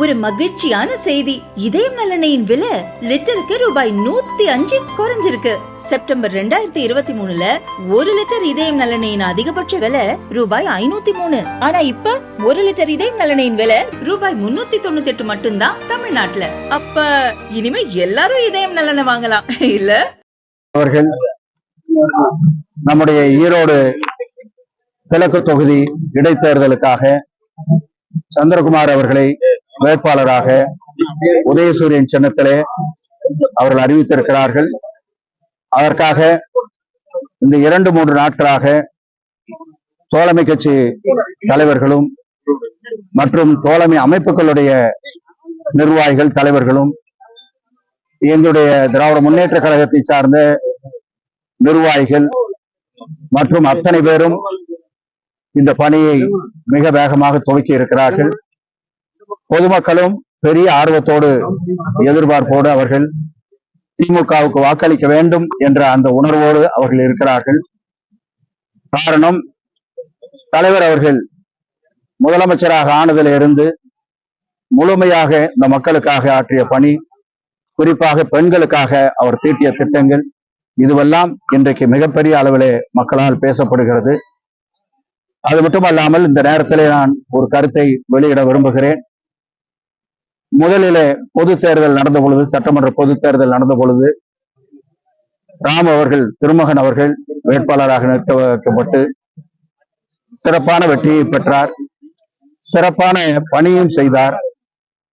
ஒரு மகிழ்ச்சியான செய்தி. இதயம் நலனையின் விலை லிட்டருக்கு ரூபாய் நூத்தி அஞ்சு குறைஞ்சிருக்கு. செப்டம்பர் ரெண்டாயிரத்தி இருபத்தி மூணுல ஒரு லிட்டர் இதயம் நலனையின் அதிகபட்ச விலை ரூபாய் ஐநூத்தி மூணு. ஆனா இப்ப ஒரு லிட்டர் இதயம் நலனையின் விலை ரூபாய் முன்னூத்தி தொண்ணூத்தி எட்டு மட்டும்தான் தமிழ்நாட்டுல. அப்ப இனிமே எல்லாரும் இதயம் நலனை வாங்கலாம். இல்ல? அவர்கள் நம்முடைய ஈரோடு கிழக்கு தொகுதி இடைத்தேர்தலுக்காக சந்திரகுமார் அவர்களை வேட்பாளராக உதயசூரியன் சின்னத்திலே அவர்கள் அறிவித்திருக்கிறார்கள். அதற்காக இந்த இரண்டு மூன்று நாட்களாக தோழமை கட்சி தலைவர்களும் மற்றும் தோழமை அமைப்புகளுடைய நிர்வாகிகள் தலைவர்களும் எங்களுடைய திராவிட முன்னேற்ற கழகத்தை சார்ந்த நிர்வாகிகள் மற்றும் அத்தனை பேரும் இந்த பணியை மிக வேகமாக துவக்கி இருக்கிறார்கள். பொதுமக்களும் பெரிய ஆர்வத்தோடு எதிர்பார்ப்போடு அவர்கள் திமுகவுக்கு வாக்களிக்க வேண்டும் என்ற அந்த உணர்வோடு அவர்கள் இருக்கிறார்கள். காரணம் தலைவர் அவர்கள் முதலமைச்சராக ஆனதில் இருந்து முழுமையாக இந்த மக்களுக்காக ஆற்றிய பணி குறிப்பாக பெண்களுக்காக அவர் தீட்டிய திட்டங்கள் இதுவெல்லாம் இன்றைக்கு மிகப்பெரிய அளவிலே மக்களால் பேசப்படுகிறது. அது மட்டுமல்லாமல் இந்த நேரத்திலே நான் ஒரு கருத்தை வெளியிட விரும்புகிறேன். முதலிலே பொது தேர்தல் நடந்த பொழுது சட்டமன்ற பொது தேர்தல் நடந்த பொழுது ராம் அவர்கள் திருமகன் அவர்கள் வேட்பாளராக நிற்க வைக்கப்பட்டு சிறப்பான வெற்றியை பெற்றார். சிறப்பான பணியும் செய்தார்.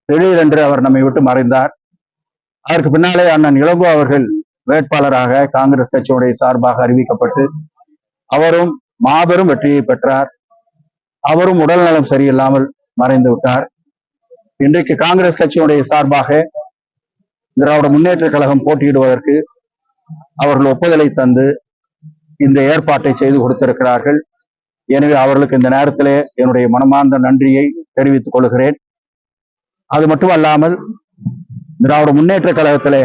திடீரென்று அவர் நம்மை விட்டு மறைந்தார். அதற்கு பின்னாலே அண்ணன் இளங்கோ அவர்கள் வேட்பாளராக காங்கிரஸ் கட்சியுடைய சார்பாக அறிவிக்கப்பட்டு அவரும் மாபெரும் வெற்றியை பெற்றார். அவரும் உடல் நலம் சரியில்லாமல் மறைந்து விட்டார். இன்றைக்கு காங்கிரஸ் கட்சியுடைய சார்பாக திராவிட முன்னேற்ற கழகம் போட்டியிடுவதற்கு அவர்கள் ஒப்புதலை தந்து இந்த ஏற்பாட்டை செய்து கொடுத்திருக்கிறார்கள். எனவே அவர்களுக்கு இந்த நேரத்திலே என்னுடைய மனமார்ந்த நன்றியை தெரிவித்துக் கொள்கிறேன். அது மட்டுமல்லாமல் திராவிட முன்னேற்ற கழகத்திலே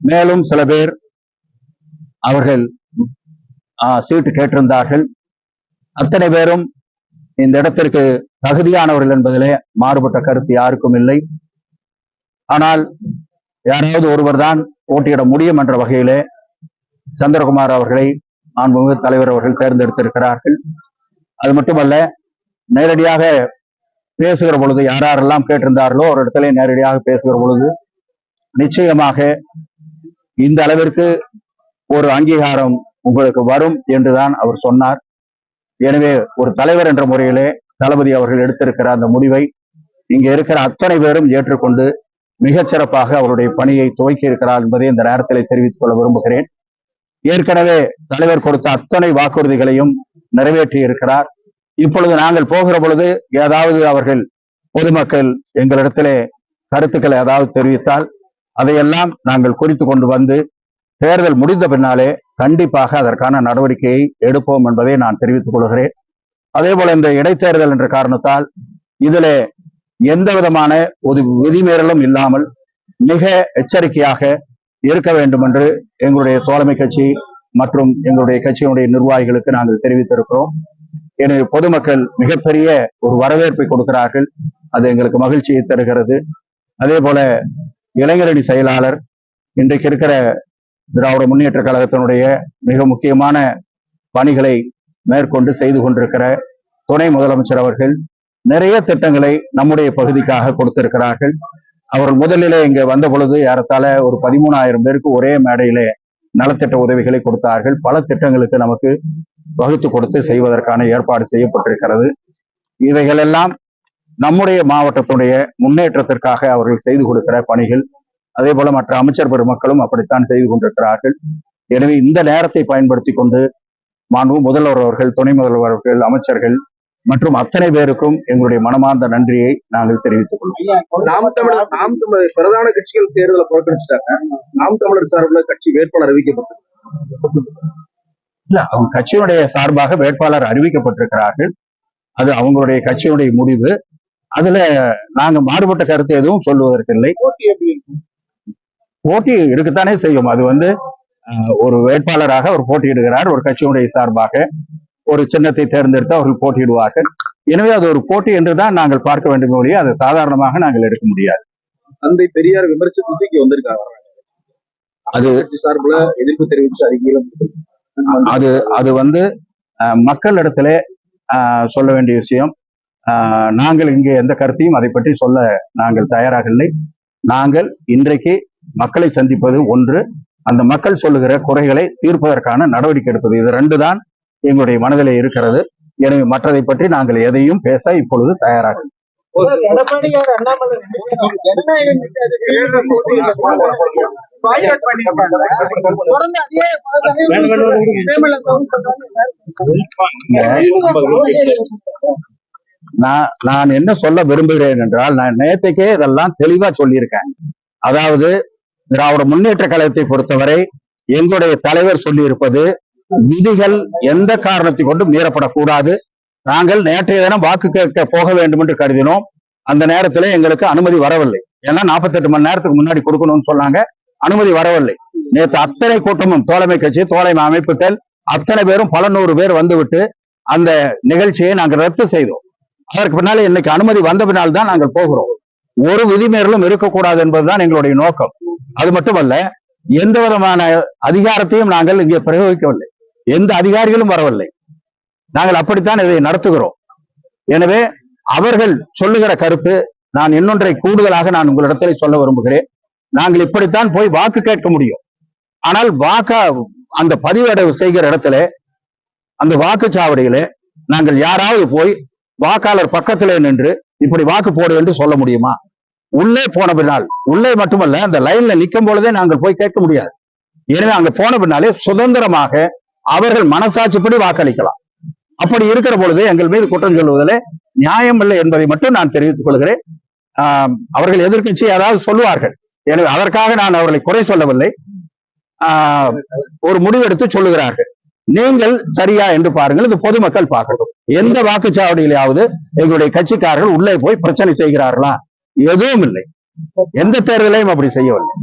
மேலும் சில பேர் அவர்கள் ஆஹ், சீட்டு கேட்டிருந்தார்கள். அத்தனை பேரும் இந்த இடத்திற்கு தகுதியானவர்கள் என்பதிலே மாறுபட்ட கருத்து யாருக்கும் இல்லை. ஆனால் யாராவது ஒருவர் தான் போட்டியிட முடியும் என்ற வகையிலே சந்திரகுமார் அவர்களை மாண்புமிகு தலைவர் அவர்கள் தேர்ந்தெடுத்திருக்கிறார்கள். அது மட்டுமல்ல நேரடியாக பேசுகிற பொழுது யாரெல்லாம் கேட்டிருந்தார்களோ ஒரு இடத்துல நேரடியாக பேசுகிற பொழுது நிச்சயமாக இந்த அளவிற்கு ஒரு அங்கீகாரம் உங்களுக்கு வரும் என்றுதான் அவர் சொன்னார். எனவே ஒரு தலைவர் என்ற முறையிலே தளபதி அவர்கள் எடுத்திருக்கிற அந்த முடிவை இங்க இருக்கிற அத்தனை பேரும் ஏற்றுக்கொண்டு மிகச்சிறப்பாக அவருடைய பணியை துவக்கி இருக்கிறார் என்பதை இந்த நேரத்தில் தெரிவித்துக் கொள்ள விரும்புகிறேன். ஏற்கனவே தலைவர் கொடுத்த அத்தனை வாக்குறுதிகளையும் நிறைவேற்றி இருக்கிறார். இப்பொழுது நாங்கள் போகிற பொழுது ஏதாவது அவர்கள் பொதுமக்கள் எங்களிடத்திலே கருத்துக்களை ஏதாவது தெரிவித்தால் அதையெல்லாம் நாங்கள் குறித்து கொண்டு வந்து தேர்தல் முடிந்த பின்னாலே கண்டிப்பாக அதற்கான நடவடிக்கையை எடுப்போம் என்பதை நான் தெரிவித்துக் கொள்கிறேன். அதே போல இந்த இடைத்தேர்தல் என்ற காரணத்தால் இதுல எந்த விதமான ஒரு விதிமீறலும் இல்லாமல் மிக எச்சரிக்கையாக இருக்க வேண்டும் என்று எங்களுடைய தோழமை கட்சி மற்றும் எங்களுடைய கட்சியினுடைய நிர்வாகிகளுக்கு நாங்கள் தெரிவித்திருக்கிறோம். எனவே பொதுமக்கள் மிகப்பெரிய ஒரு வரவேற்பை கொடுக்கிறார்கள். அது எங்களுக்கு மகிழ்ச்சியை தருகிறது. அதே போல இளைஞரணி செயலாளர் இன்றைக்கு இருக்கிற திராவிட முன்னேற்ற கழகத்தினுடைய மிக முக்கியமான பணிகளை மேற்கொண்டு செய்து கொண்டிருக்கிற துணை முதலமைச்சர் அவர்கள் நிறைய திட்டங்களை நம்முடைய பகுதிக்காக கொடுத்திருக்கிறார்கள். அவர்கள் முதலிலே இங்க வந்த பொழுது ஏறத்தாழ ஒரு பதிமூணாயிரம் பேருக்கு ஒரே மேடையிலே நலத்திட்ட உதவிகளை கொடுத்தார்கள். பல திட்டங்களுக்கு நமக்கு வகுத்து கொடுத்து செய்வதற்கான ஏற்பாடு செய்யப்பட்டிருக்கிறது. இவைகளெல்லாம் நம்முடைய மாவட்டத்துடைய முன்னேற்றத்திற்காக அவர்கள் செய்து கொடுக்கிற பணிகள். அதே போல மற்ற அமைச்சர் பெருமக்களும் அப்படித்தான் செய்து கொண்டிருக்கிறார்கள். எனவே இந்த நேரத்தை பயன்படுத்தி கொண்டு மாண்பு முதல்வர் அவர்கள் துணை முதல்வர் அவர்கள் அமைச்சர்கள் மற்றும் அத்தனை பேருக்கும் எங்களுடைய மனமார்ந்த நன்றியை நாங்கள் தெரிவித்துக் கொள்வோம் நாம் தமிழர் நாம் தமிழர் பிரதான கட்சிகள் தேர்தலை புறக்கணிச்சிட்டாங்க. நாம் தமிழர் சார்பில் கட்சி வேட்பாளர் அறிவிக்கப்பட்டது இல்ல அவங்க கட்சியினுடைய சார்பாக வேட்பாளர் அறிவிக்கப்பட்டிருக்கிறார்கள். அது அவங்களுடைய கட்சியினுடைய முடிவு. அதுல நாங்க மாறுபட்ட கருத்து எதுவும் சொல்லுவதற்கில்லை போட்டி இருக்கத்தானே செய்யும். அது வந்து ஒரு வேட்பாளராக அவர் போட்டியிடுகிறார். ஒரு கட்சியினுடைய சார்பாக ஒரு சின்னத்தை தேர்ந்தெடுத்து அவர்கள் போட்டியிடுவார்கள். எனவே அது ஒரு போட்டி என்றுதான் நாங்கள் பார்க்க வேண்டும் ஒழிய அதை சாதாரணமாக நாங்கள் எடுக்க முடியாது. தந்தை பெரியார் விமர்சித்து தூக்கி வந்திருக்காங்க அது சார்பில் எதிர்ப்பு தெரிவித்து அறிக்கையிலும் அது அது வந்து மக்களிடத்திலே சொல்ல வேண்டிய விஷயம். நாங்கள் இங்கே எந்த கருத்தையும் அதை பற்றி சொல்ல நாங்கள் தயாராக இல்லை. நாங்கள் இன்றைக்கு மக்களை சந்திப்பது ஒன்று. அந்த மக்கள் சொல்லுகிற குறைகளை தீர்ப்பதற்கான நடவடிக்கை எடுப்பது. இது ரெண்டு தான் எங்களுடைய மனதில் இருக்கிறது. எனவே மற்றதை பற்றி நாங்கள் எதையும் பேச இப்பொழுது தயாராக நான் நான் என்ன சொல்ல விரும்புகிறேன் என்றால் நான் நேத்தைக்கே இதெல்லாம் தெளிவா சொல்லியிருக்கேன். அதாவது திராவிட முன்னேற்ற கழகத்தை பொறுத்தவரை எங்களுடைய தலைவர் சொல்லியிருப்பது விதிகள் எந்த காரணத்தை கொண்டும் மீறப்படக்கூடாது. நாங்கள் நேற்றைய தினம் வாக்கு கேட்க போக வேண்டும் என்று கருதினோம். அந்த நேரத்தில் எங்களுக்கு அனுமதி வரவில்லை. ஏன்னா 48 மணி நேரத்துக்கு முன்னாடி கொடுக்கணும்னு சொன்னாங்க. அனுமதி வரவில்லை. நேற்று அத்தனை கூட்டமும் தோழமை கட்சி தோழமை அமைப்புகள் அத்தனை பேரும் பல நூறு பேர் வந்துவிட்டு அந்த நிகழ்ச்சியை நாங்கள் ரத்து செய்தோம். அதற்கு பின்னால இன்னைக்கு அனுமதி வந்த பின்னால் தான் நாங்கள் போகிறோம். ஒரு விதிமீறலும் இருக்கக்கூடாது என்பதுதான் எங்களுடைய நோக்கம். அது மட்டுமல்ல எந்த விதமான அதிகாரத்தையும் நாங்கள் இங்கே பிரயோகிக்கவில்லை. எந்த அதிகாரிகளும் வரவில்லை. நாங்கள் அப்படித்தான் இதை நடத்துகிறோம். எனவே அவர்கள் சொல்லுகிற கருத்து நான் இன்னொன்றை கூடுதலாக நான் உங்களிடத்தில் சொல்ல விரும்புகிறேன். நாங்கள் இப்படித்தான் போய் வாக்கு கேட்க முடியும். ஆனால் வாக்க அந்த பதிவேடை செய்கிற இடத்துல அந்த வாக்குச்சாவடியில நாங்கள் யாராவது போய் வாக்காளர் பக்கத்திலே நின்று இப்படி வாக்கு போடு என்று சொல்ல முடியுமா? உள்ளே போன பின்னால் உள்ளே மட்டுமல்ல அந்த லைன்ல நிற்கும் பொழுதே நாங்கள் போய் கேட்க முடியாது. எனவே அங்க போன பின்னாலே சுதந்திரமாக அவர்கள் மனசாட்சிப்படி வாக்களிக்கலாம். அப்படி இருக்கிற பொழுது எங்கள் மீது குற்றம் சொல்வதிலே நியாயம் இல்லை என்பதை மட்டும் நான் தெரிவித்துக் கொள்கிறேன். அவர்கள் எதிர்க்கட்சி ஏதாவது சொல்லுவார்கள். எனவே அதற்காக நான் அவர்களை குறை சொல்லவில்லை. ஆஹ், ஒரு முடிவெடுத்து சொல்லுகிறார்கள். நீங்கள் சரியா என்று பாருங்கள். இது பொதுமக்கள் பார்க்கட்டும். எந்த வாக்குச்சாவடியிலாவது எங்களுடைய கட்சிக்காரர்கள் உள்ளே போய் பிரச்சனை செய்கிறார்களா? எதுவும் இல்லை. எந்த தேர்தலையும் அப்படி செய்யவில்லை.